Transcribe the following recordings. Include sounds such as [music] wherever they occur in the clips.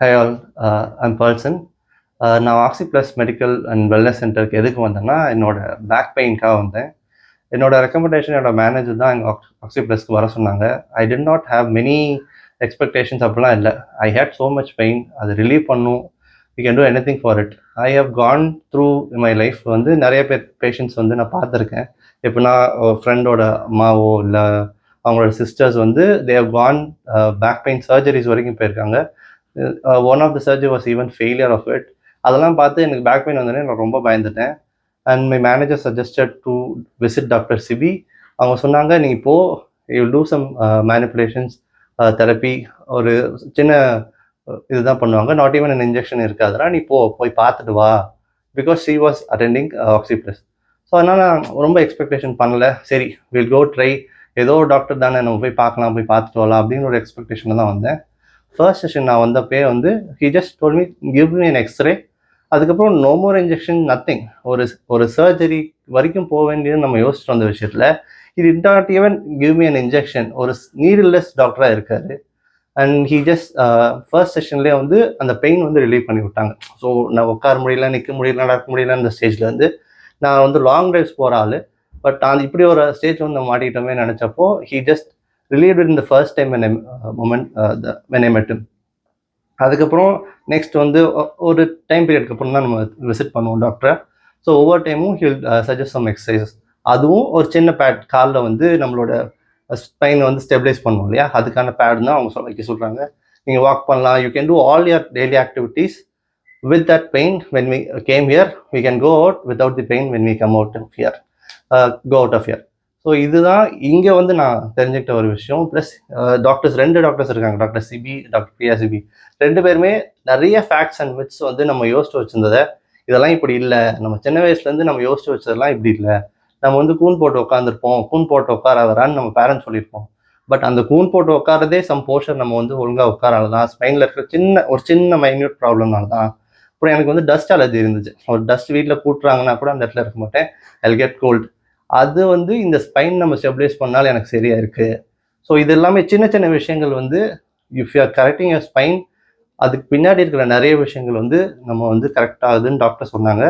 High all I'm person நான் Oxy plus medical and wellness சென்டருக்கு எதுக்கு வந்தேன்னா என்னோட பேக் பெயின்க்காக வந்தேன். என்னோட ரெக்கமெண்டேஷன் என்னோட மேனேஜர் தான் எங்கள் ஆக்சி ப்ளஸ்க்கு வர சொன்னாங்க. I didn't not have many expectations அப்படிலாம் இல்லை. I hate so much pain அது ரிலீவ் பண்ணும். You can do anything for it I have gone through my life வந்து நிறைய பேர் பேஷண்ட்ஸ் வந்து நான் பார்த்துருக்கேன். எப்படின்னா ஃப்ரெண்டோட அம்மாவோ இல்லை அவங்களோட சிஸ்டர்ஸ் வந்து they have gone back pain surgeries வரைக்கும் போயிருக்காங்க. One of the surgery was even failure of it அதெல்லாம் பார்த்து எனக்கு பேக் பெயின் வந்தோடனே நான் ரொம்ப பயந்துட்டேன். And my manager suggested to visit doctor C அவங்க சொன்னாங்க நீ இப்போ you do some manipulations therapy ஒரு சின்ன uh, இதுதான் பண்ணுவாங்க. நாட் ஈவன் an இன்ஜெக்ஷன் இருக்காதுனா நீ போ போய் பார்த்துட்டு வா. Because she was attending Oxy Plus so அதனால் நான் ரொம்ப எக்ஸ்பெக்டேஷன் பண்ணல. சரி வில் கோ ட்ரை ஏதோ டாக்டர் தானே நம்ம போய் பார்க்கலாம் போய் பார்த்துட்டு வரலாம் அப்படின்னு ஒரு எக்ஸ்பெக்டேஷனில் தான் வந்தேன். ஃபர்ஸ்ட் செஷன் நான் வந்தப்பே வந்து he just told me give me an xray அதுக்கப்புறம் நோ மோர் இன்ஜெக்ஷன் நத்திங் ஒரு ஒரு சர்ஜரி வரைக்கும் போக வேண்டியது நம்ம யோசிச்சுட்டு வந்த விஷயத்தில் இது not even give me an injection ஒரு நீரில்லெஸ் டாக்டராக இருக்காரு. அண்ட் ஹீ ஜஸ்ட் ஃபர்ஸ்ட் செஷன்லேயே வந்து அந்த பெயின் வந்து ரிலீவ் பண்ணி விட்டாங்க. ஸோ நான் உட்கார முடியல நிற்க முடியல நடக்க முடியல அந்த ஸ்டேஜில் வந்து நான் வந்து லாங் ட்ரைவ்ஸ் போகிற ஆள். பட் நான் இப்படி ஒரு ஸ்டேஜ் வந்து மாட்டிக்கிட்டோமே நினச்சப்போ he just relieve in the first time when moment when I அதுக்கப்புறம் நெக்ஸ்ட் வந்து ஒரு டைம் பீரியட்க்கு அப்புறம் தான் நம்ம விசிட் பண்ணுவோம் டாக்டரை ஸோ ஒவ்வொரு டைமும் ஹில் சஜஸ்ட் சம் எக்ஸசைசஸ் அதுவும் ஒரு சின்ன பேட் காலில் வந்து நம்மளோட uh, ஸ்பைனை வந்து ஸ்டெபிலைஸ் பண்ணுவோம் இல்லையா? அதுக்கான பேட் தான் அவங்க சொல்ல வைக்க சொல்கிறாங்க நீங்கள் வாக் பண்ணலாம். You can do all your daily activities with that pain when we came here we can go out without the pain when we come out of here go out of here so இதுதான் இங்கே வந்து நான் தெரிஞ்சுக்கிட்ட ஒரு விஷயம். Plus doctors ரெண்டு doctors இருக்காங்க. Doctor Sibi doctor Priya Sibi ரெண்டு பேருமே நிறைய ஃபேக்ட்ஸ் அண்ட் மிட்ஸ் வந்து நம்ம யோசிச்சு வச்சிருந்ததை இதெல்லாம் இப்படி இல்லை. நம்ம சின்ன வயசுலேருந்து நம்ம யோசிச்சு வச்சதெல்லாம் இப்படி இல்லை. நம்ம வந்து கூன் போட்டு உட்காந்துருப்போம் கூன் போட்டு உட்காராதரான்னு நம்ம பேரண்ட்ஸ் சொல்லியிருப்போம். பட் அந்த கூன் போட்டு உட்காரதே சம் போர்ஷன் நம்ம வந்து ஒழுங்காக உட்காரால தான் ஸ்பைனில் இருக்கிற சின்ன ஒரு சின்ன மைன்யூட் ப்ராப்ளம்னால தான் அப்புறம் எனக்கு வந்து டஸ்ட் அலர்ஜி இருந்துச்சு. ஒரு டஸ்ட் வீட்டில் கூட்டுறாங்கன்னா கூட அந்த இடத்துல இருக்க மாட்டேன். ஐ கெட் கோல்டு அது வந்து இந்த ஸ்பைன் நம்ம ஸ்டெபிலைஸ் பண்ணாலும் எனக்கு சரியா இருக்கு. ஸோ இது எல்லாமே சின்ன சின்ன விஷயங்கள் வந்து if you are correcting your spine அதுக்கு பின்னாடி இருக்கிற நிறைய விஷயங்கள் வந்து நம்ம வந்து கரெக்ட் ஆகுதுன்னு டாக்டர் சொன்னாங்க.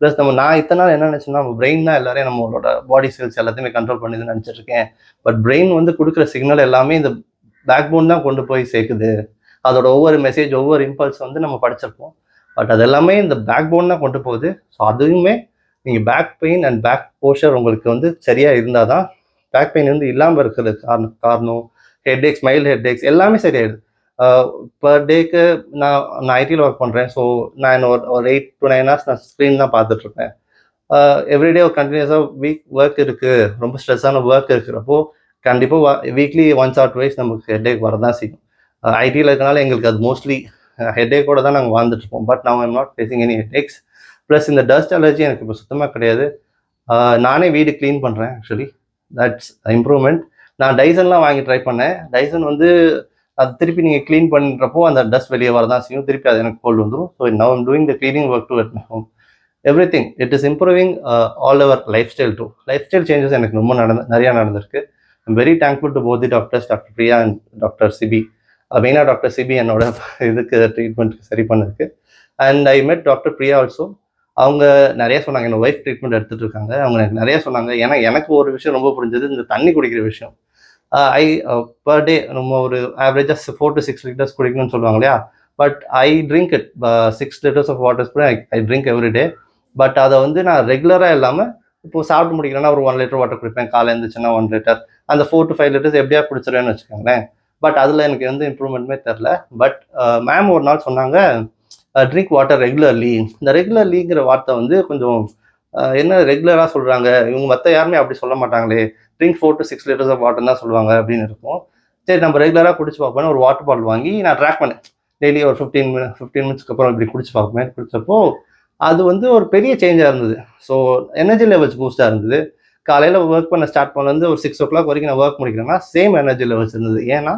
ப்ளஸ் நம்ம நான் இத்தனை நாள் என்ன நினச்சேன்னா நம்ம பிரெயின் தான் எல்லாரையும் நம்மளோட பாடி செல்ஸ் எல்லாத்தையுமே கண்ட்ரோல் பண்ணுதுன்னு நினச்சிட்டு பட் பிரெயின் வந்து கொடுக்குற சிக்னல் எல்லாமே இந்த பேக் போன் தான் கொண்டு போய் சேர்க்குது. அதோட ஒவ்வொரு மெசேஜ் ஒவ்வொரு இம்பல்ஸ் வந்து நம்ம படிச்சிருப்போம். பட் அது எல்லாமே இந்த பேக் போன் தான் கொண்டு போகுது. ஸோ அதுவுமே நீங்கள் back pain and back posture உங்களுக்கு வந்து சரியாக இருந்தால் தான் பேக் பெயின் வந்து இல்லாமல் இருக்கிறது காரணம் காரணம். Head aches mild head aches எல்லாமே சரியாயிடுது பர் டேக்கு நான் நான் ஐடியில் ஒர்க் பண்ணுறேன் ஸோ நான் ஒரு ஒரு எயிட் டு நைன் ஹவர்ஸ் நான் ஸ்க்ரீன் தான் பார்த்துட்ருப்பேன் எவ்ரிடே ஒரு கண்டினியூஸாக வீக் ஒர்க் இருக்குது ரொம்ப ஸ்ட்ரெஸ்ஸான ஒர்க் இருக்கிறப்போ கண்டிப்பாக வீக்லி ஒன்ஸ் ஆர் டுவைஸ் நமக்கு ஹெட் வரதான் செய்யும். ஐடியில் இருக்கனால எங்களுக்கு அது மோஸ்ட்லி ஹெட்ஏக்கோடு தான் நாங்கள் வாழ்ந்துட்டுருப்போம். பட் நான் I'm not facing any head plus இந்த டஸ்ட் அலர்ஜி எனக்கு இப்போ சுத்தமாக கிடையாது. நானே வீடு க்ளீன் பண்ணுறேன் ஆக்சுவலி தட்ஸ் இம்ப்ரூவ்மெண்ட் நான் டைசன்லாம் வாங்கி ட்ரை பண்ணேன். டைசன் வந்து அது திருப்பி நீங்கள் க்ளீன் பண்ணுறப்போ அந்த டஸ்ட் வெளியே வரதான் செய்யும். திருப்பி அது எனக்கு கோல்டு வந்துடும் so now I'm doing the cleaning work to at home everything it is improving all our lifestyle to lifestyle changes எனக்கு ரொம்ப நடந்து நிறையா நடந்திருக்கு. I'm very thankful to both the doctors doctor Priya and doctor Sibi மெயினாக doctor Sibi என்னோட [laughs] இதுக்கு ட்ரீட்மெண்ட்டுக்கு சரி பண்ணிருக்கு அண்ட் ஐ மெட் டாக்டர் பிரியா ஆல்சோ அவங்க நிறைய சொன்னாங்க என்னோட ஒய்ஃப் ட்ரீட்மெண்ட் எடுத்துகிட்டு இருக்காங்க. அவங்க எனக்கு நிறைய சொன்னாங்க. ஏன்னா எனக்கு ஒரு விஷயம் ரொம்ப புரிஞ்சது இந்த தண்ணி குடிக்கிற விஷயம். ஐ பர் டே நம்ம ஒரு ஆவரேஜாக ஃபோர் டு சிக்ஸ் லிட்டர்ஸ் குடிக்கணும்னு சொல்லுவாங்க இல்லையா? But I drink it six litres of waters கூட I drink every day but அதை வந்து நான் ரெகுலராக இல்லாமல் இப்போ சாப்பிட்டு முடிக்கிறேன்னா ஒரு ஒன் லிட்டர் வாட்டர் குடிப்பேன். காலை எழுந்துச்சுன்னா ஒன் லிட்டர் அந்த ஃபோர் டு ஃபைவ் லிட்டர்ஸ் எப்படியா குடிச்சிருவேன்னு வச்சுக்கோங்களேன். பட் அதில் எனக்கு எந்த இம்ப்ரூவ்மெண்ட்டுமே தெரில. பட் மேம் uh, ஒரு நாள் சொன்னாங்க ட்ரிங்க் வாட்டர் ரெகுலர்லி இந்த ரெகுலர்லிங்கிற வார்த்தை வந்து கொஞ்சம் uh, என்ன ரெகுலராக சொல்கிறாங்க இவங்க மற்ற யாருமே அப்படி சொல்ல மாட்டாங்களே. Drink four to six litres of water தான் சொல்லுவாங்க அப்படின்னு இருக்கும். சரி நம்ம ரெகுலராக குடிச்சு பார்ப்போம்னு ஒரு வாட்டர் பாட்டில் வாங்கி நான் ட்ராக் பண்ணேன். டெய்லி ஒரு ஃபிஃப்டீன் மினிட் ஃபிஃப்டீன் மினிட்ஸ்க்கு அப்புறம் இப்படி குடிச்சு பார்ப்பேன். குடித்தப்போ அது வந்து ஒரு பெரிய சேஞ்சாக இருந்தது. ஸோ எனர்ஜி லெவல்ஸ் பூஸ்டாக இருந்தது. காலையில் ஒர்க் பண்ண ஸ்டார்ட் பண்ணலேருந்து ஒரு சிக்ஸ் ஓ கிளாக் வரைக்கும் நான் ஒர்க் முடிக்கிறேன்னா சேம் எனர்ஜி லெவல்ஸ் இருந்தது. ஏன்னா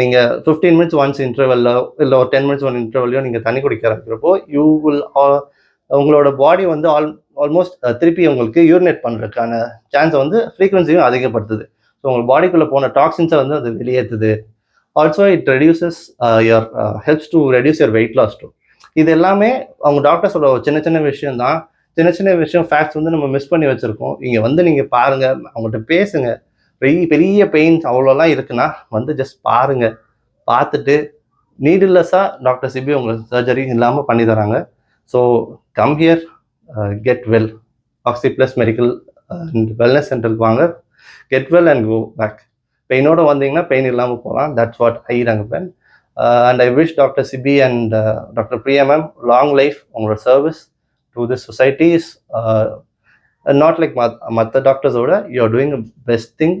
நீங்கள் ஃபிஃப்டீன் மினிட்ஸ் ஒன்ஸ் இன்டர்வெல்லோ இல்லை ஒரு டென் மினிட்ஸ் ஒன் இன்டர்வெல்லையோ நீங்கள் தண்ணி குடிக்க ஆரம்பிக்கிறப்போ யூ வில் உங்களோட பாடி வந்து ஆல் ஆல்மோஸ்ட் திருப்பி உங்களுக்கு யூரினேட் பண்ணுறதுக்கான சான்ஸை வந்து ஃப்ரீக்வன்சியும் அதிகப்படுத்துது. ஸோ உங்கள் பாடிக்குள்ளே போன டாக்ஸின்ஸை வந்து அது வெளியேற்றுது also it reduces your helps to reduce your weight loss too இது எல்லாமே அவங்க டாக்டர் சின்ன சின்ன விஷயம் தான் சின்ன சின்ன விஷயம் ஃபேக்ட்ஸ் வந்து நம்ம மிஸ் பண்ணி வச்சுருக்கோம். இங்கே வந்து நீங்கள் பாருங்கள் அவங்கள்ட்ட பேசுங்க. பெரிய பெரிய பெயின்ஸ் அவ்வளோலாம் இருக்குன்னா வந்து ஜஸ்ட் பாருங்க. பார்த்துட்டு நீடில்லெஸ்ஸாக டாக்டர் சிபி உங்களுக்கு சர்ஜரி இல்லாமல் பண்ணி தராங்க. So come here get well Oxy plus medical wellness சென்டருக்கு வாங்க. Get well and go back பெயினோட வந்தீங்கன்னா பெயின் இல்லாமல் போகலாம். That's what I Rangappan. And I wish doctor Sibi and doctor Priya ma'am long life உங்களோட service to this societies not like மற்ற டாக்டர்ஸோட you are doing best thing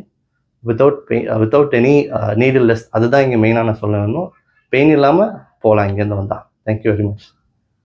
without pain without any needle less அதுதான் இங்கே மெயினாக நான் சொல்ல வேணும் pain இல்லாமல் போகலாம் இங்கேருந்து வந்தால் தேங்க்யூ வெரி மச்